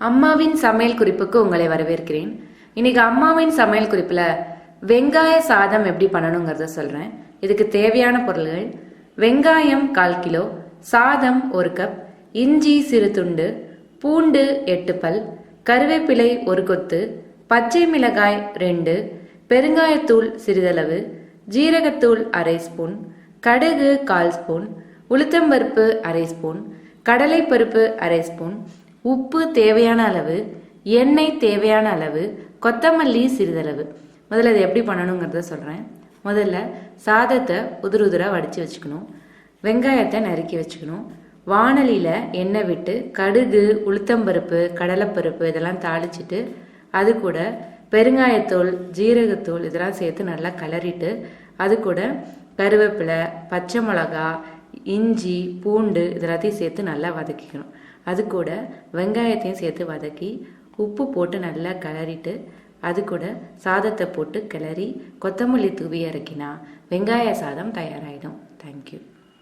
அம்மாவின் சமையல் குறிப்புக்கு உங்களை வரவேற்கிறேன். இன்னைக்கு அம்மாவின் சமையல் குறிப்பில் வெங்காய சாதம் எப்படி பண்ணணுங்கிறத சொல்கிறேன் இதுக்கு தேவையான பொருள்கள் வெங்காயம் கால் கிலோ சாதம் ஒரு கப் இஞ்சி சிறு துண்டு பூண்டு எட்டு பல் கருவேப்பிலை ஒரு கொத்து பச்சை மிளகாய் ரெண்டு பெருங்காயத்தூள் சிறிதளவு ஜீரகத்தூள் அரை ஸ்பூன் கடுகு கால் ஸ்பூன் உளுத்தம்பருப்பு அரை ஸ்பூன் கடலைப்பருப்பு அரை ஸ்பூன் உப்பு தேவையான அளவு எண்ணெய் தேவையான அளவு கொத்தமல்லி சிறிதளவு. முதல்ல இது எப்படி பண்ணணுங்கிறத சொல்கிறேன் முதல்ல சாதத்தை உதிர உதிராக வடித்து வச்சுக்கணும். வெங்காயத்தை நறுக்கி வச்சுக்கணும். வாணலியில் எண்ணெய் விட்டு கடுகு உளுத்தம்பருப்பு கடலைப்பருப்பு இதெல்லாம் தாளிச்சிட்டு அது கூட பெருங்காயத்தூள் ஜீரகத்தூள் இதெல்லாம் சேர்த்து நல்லா கிளறிட்டு அது கூட கருவேப்பிலை பச்சை மிளகா இஞ்சி பூண்டு இதெல்லாத்தையும் சேர்த்து நல்லா வதக்கிக்கணும். அது கூட வெங்காயத்தையும் சேர்த்து வதக்கி உப்பு போட்டு நல்லா கிளறிட்டு அது கூட சாதத்தை போட்டு கிளறி கொத்தமல்லி தூவி இறக்கினா வெங்காய சாதம் தயாராகிடும் தேங்க்யூ